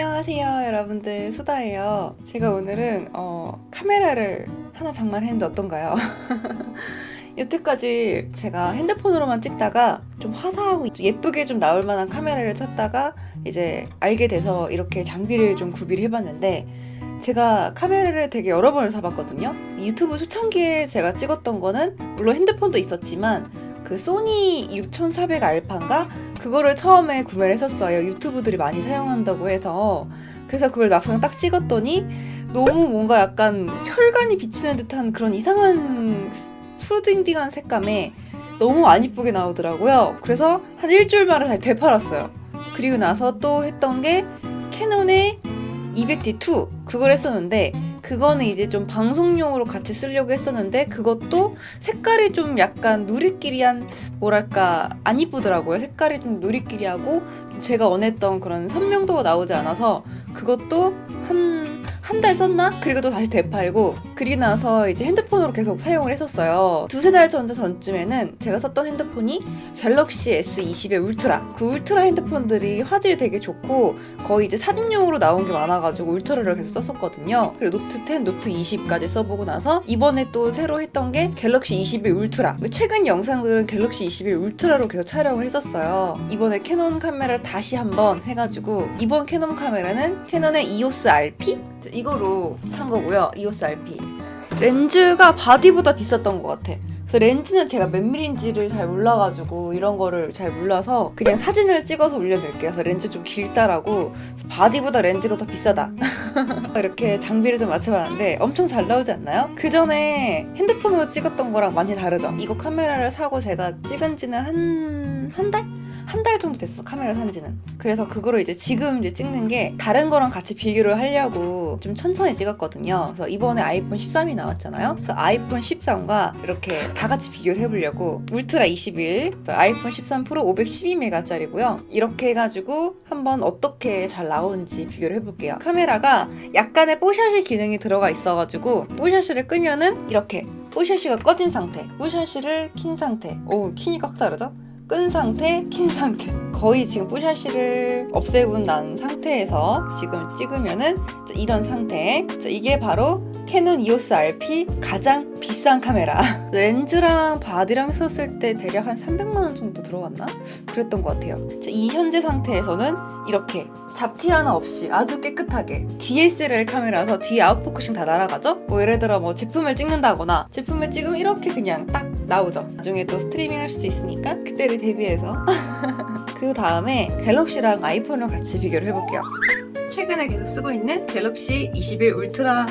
안녕하세요 여러분들 수다예요 제가 오늘은 어, 카메라를 하나 장만했는데 어떤가요? 여태까지 제가 핸드폰으로만 찍다가 좀 화사하고 예쁘게 좀 나올 만한 카메라를 찾다가 이제 알게 돼서 이렇게 장비를 좀 구비를 해봤는데 제가 카메라를 되게 여러 번을 사봤거든요. 유튜브 초창기에 제가 찍었던 거는 물론 핸드폰도 있었지만 그 소니 6400 알파인가 그거를 처음에 구매를 했었어요. 유튜브들이 많이 사용한다고 해서 그래서 그걸 막상 딱 찍었더니 너무 뭔가 약간 혈관이 비추는 듯한 그런 이상한 푸르딩딩한 색감에 너무 안 이쁘게 나오더라고요. 그래서 한 일주일 만에 다시 되팔았어요. 그리고 나서 또 했던 게 캐논의 200D2 그걸 했었는데 그거는 이제 좀 방송용으로 같이 쓰려고 했었는데 그것도 색깔이 좀 약간 누리끼리한 뭐랄까 안 이쁘더라고요. 색깔이 좀 누리끼리하고 좀 제가 원했던 그런 선명도가 나오지 않아서 그것도 한 한 달 썼나? 그리고 또 다시 되팔고 그리고 나서 이제 핸드폰으로 계속 사용을 했었어요. 두세 달전 전쯤에는 제가 썼던 핸드폰이 갤럭시 S20의 울트라 그 울트라 핸드폰들이 화질이 되게 좋고 거의 이제 사진용으로 나온 게 많아가지고 울트라를 계속 썼었거든요. 그리고 노트 10, 노트 20까지 써보고 나서 이번에 또 새로 했던 게 갤럭시 21 울트라. 최근 영상들은 갤럭시 21 울트라로 계속 촬영을 했었어요. 이번에 캐논 카메라를 다시 한번 해가지고 이번 캐논 카메라는 캐논의 EOS RP 이거로 산 거고요. EOS RP. 렌즈가 바디보다 비쌌던 것 같아. 그래서 렌즈는 제가 몇 밀인지를 잘 몰라가지고 이런 거를 잘 몰라서 그냥 사진을 찍어서 올려놓을게요. 그래서 렌즈 좀 길다라고 바디보다 렌즈가 더 비싸다. 이렇게 장비를 좀 맞춰봤는데 엄청 잘 나오지 않나요? 그 전에 핸드폰으로 찍었던 거랑 많이 다르죠? 이거 카메라를 사고 제가 찍은 지는 한, 한 달? 한 달 정도 됐어 카메라 산 지는 그래서 그거를 이제 지금 이제 찍는 게 다른 거랑 같이 비교를 하려고 좀 천천히 찍었거든요 그래서 이번에 아이폰 13이 나왔잖아요 그래서 아이폰 13과 이렇게 다 같이 비교를 해보려고 울트라 21 그래서 아이폰 13 프로 512메가짜리고요 이렇게 해가지고 한번 어떻게 잘 나오는지 비교를 해볼게요 카메라가 약간의 뽀샤시 기능이 들어가 있어가지고 뽀샤시를 끄면은 이렇게 뽀샤시가 꺼진 상태 뽀샤시를 킨 상태 오 킨이 꽉 다르죠? 끈 상태, 킨 상태. 거의 지금 뽀샤시를 없애고 난 상태에서 지금 찍으면은 이런 상태. 이게 바로 캐논 EOS RP 가장 비싼 카메라. 렌즈랑 바디랑 썼을 때 대략 한 300만원 정도 들어갔나? 그랬던 것 같아요. 이 현재 상태에서는 이렇게 잡티 하나 없이 아주 깨끗하게 DSLR 카메라라서 뒤에 아웃포커싱 다 날아가죠? 뭐 예를 들어 뭐 제품을 찍는다거나 제품을 찍으면 이렇게 그냥 딱 나오죠. 나중에 또 스트리밍 할 수도 있으니까 그때를 대비해서 그 다음에 갤럭시랑 아이폰을 같이 비교를 해볼게요. 최근에 계속 쓰고 있는 갤럭시 21 울트라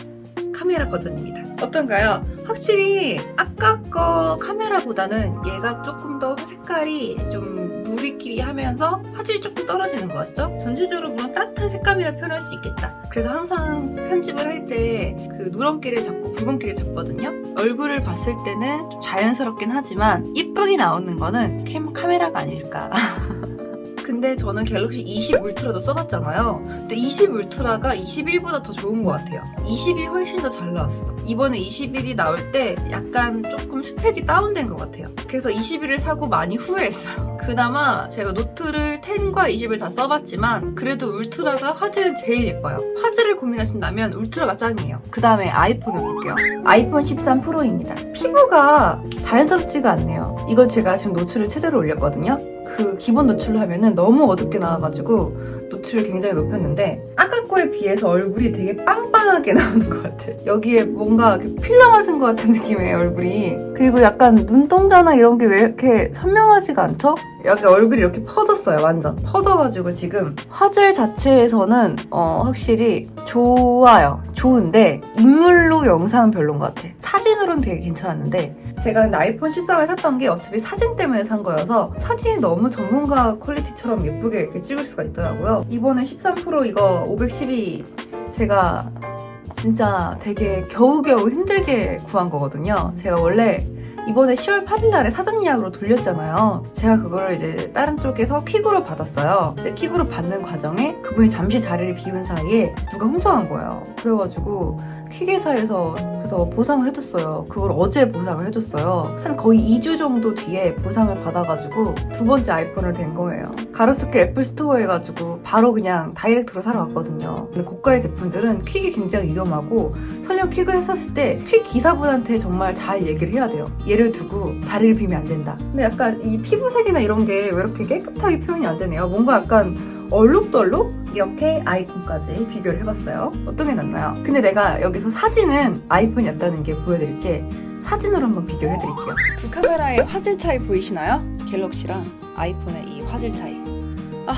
카메라 버전입니다. 어떤가요? 확실히 아까 거 카메라보다는 얘가 조금 더 색깔이 좀 누리끼리 하면서 화질이 조금 떨어지는 것 같죠? 전체적으로 물론 따뜻한 색감이라 표현할 수 있겠다. 그래서 항상 편집을 할 때 그 누런기를 잡고 붉은기를 잡거든요. 얼굴을 봤을 때는 좀 자연스럽긴 하지만 이쁘게 나오는 거는 캠 카메라가 아닐까. 근데 저는 갤럭시 20 울트라도 써봤잖아요. 근데 20 울트라가 21보다 더 좋은 것 같아요. 20이 훨씬 더 잘 나왔어. 이번에 21이 나올 때 약간 조금 스펙이 다운된 것 같아요. 그래서 21을 사고 많이 후회했어요. 그나마 제가 노트를 10과 20을 다 써봤지만 그래도 울트라가 화질은 제일 예뻐요. 화질을 고민하신다면 울트라가 짱이에요. 그 다음에 아이폰을 볼게요. 아이폰 13 프로입니다. 피부가 자연스럽지가 않네요. 이거 제가 지금 노출을 최대로 올렸거든요. 그 기본 노출로 하면은 너무 어둡게 나와가지고 노출을 굉장히 높였는데 아까 거에 비해서 얼굴이 되게 빵빵 하게 나오는 것 같아. 여기에 뭔가 필러 맞은 것 같은 느낌의 얼굴이. 그리고 약간 눈동자나 이런 게 왜 이렇게 선명하지가 않죠? 여기 얼굴이 이렇게 퍼졌어요, 완전. 퍼져가지고 지금 화질 자체에서는 어, 확실히 좋아요. 좋은데 인물로 영상은 별론 것 같아. 사진으로는 되게 괜찮았는데 제가 근데 아이폰 13을 샀던 게 어차피 사진 때문에 산 거여서 사진이 너무 전문가 퀄리티처럼 예쁘게 이렇게 찍을 수가 있더라고요. 이번에 13 프로 이거 512 제가 진짜 되게 겨우겨우 힘들게 구한 거거든요. 제가 원래 이번에 10월 8일 날에 사전 예약으로 돌렸잖아요. 제가 그거를 이제 다른 쪽에서 퀵으로 받았어요. 근데 퀵으로 받는 과정에 그분이 잠시 자리를 비운 사이에 누가 훔쳐간 거예요. 그래가지고 퀵 회사에서 그래서 보상을 해줬어요. 그걸 어제 보상을 해줬어요. 한 거의 2주 정도 뒤에 보상을 받아가지고 두 번째 아이폰을 된 거예요. 가로수길 애플 스토어 해가지고 바로 그냥 다이렉트로 사러 갔거든요. 근데 고가의 제품들은 퀵이 굉장히 위험하고 설령 퀵을 했었을 때 퀵 기사분한테 정말 잘 얘기를 해야 돼요. 예를 두고 자리를 비면 안 된다. 근데 약간 이 피부색이나 이런 게 왜 이렇게 깨끗하게 표현이 안 되네요. 뭔가 약간 얼룩덜룩? 이렇게 아이폰까지 비교를 해봤어요. 어떤 게 낫나요? 근데 내가 여기서 사진은 아이폰이었다는 게 보여드릴게 사진으로 한번 비교를 해드릴게요. 두 카메라의 화질 차이 보이시나요? 갤럭시랑 아이폰의 이 화질 차이. 아,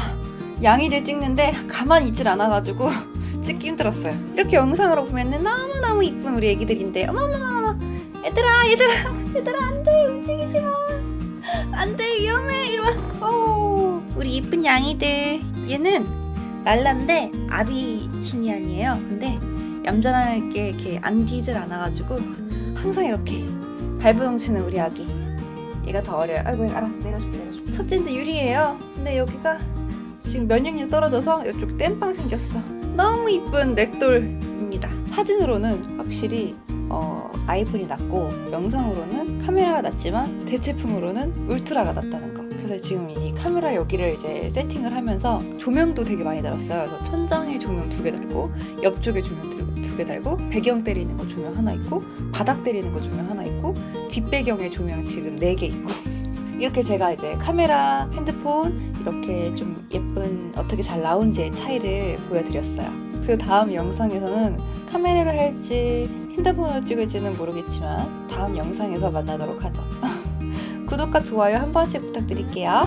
양이들 찍는데 가만히 있질 않아가지고 찍기 힘들었어요. 이렇게 영상으로 보면은 너무너무 이쁜 우리 애기들인데 어머머머머 얘들아 얘들아 얘들아 안돼 움직이지 마 안돼 위험해 이리 와 어, 우 리 이쁜 양이들. 얘는 날라인데 아비시니안이에요. 근데 얌전하게 이렇게 안기질 않아가지고 항상 이렇게 발버둥 치는 우리 아기. 얘가 더 어려요. 아이고 알았어. 내려줄게 내려줄게. 첫째인데 유리예요. 근데 여기가 지금 면역력 떨어져서 이쪽 땜빵 생겼어. 너무 이쁜 렉돌입니다. 사진으로는 확실히 어, 아이폰이 낫고 영상으로는 카메라가 낫지만 대체품으로는 울트라가 낫다는 거 그래서 지금 이 카메라 여기를 이제 세팅을 하면서 조명도 되게 많이 달았어요 그래서 천장에 조명 두 개 달고 옆쪽에 조명 두 개 달고 배경 때리는 거 조명 하나 있고 바닥 때리는 거 조명 하나 있고 뒷배경에 조명 지금 네 개 있고 이렇게 제가 이제 카메라, 핸드폰 이렇게 좀 예쁜 어떻게 잘 나온지의 차이를 보여드렸어요. 그 다음 영상에서는 카메라를 할지 핸드폰으로 찍을지는 모르겠지만 다음 영상에서 만나도록 하죠. 구독과 좋아요 한 번씩 부탁드릴게요.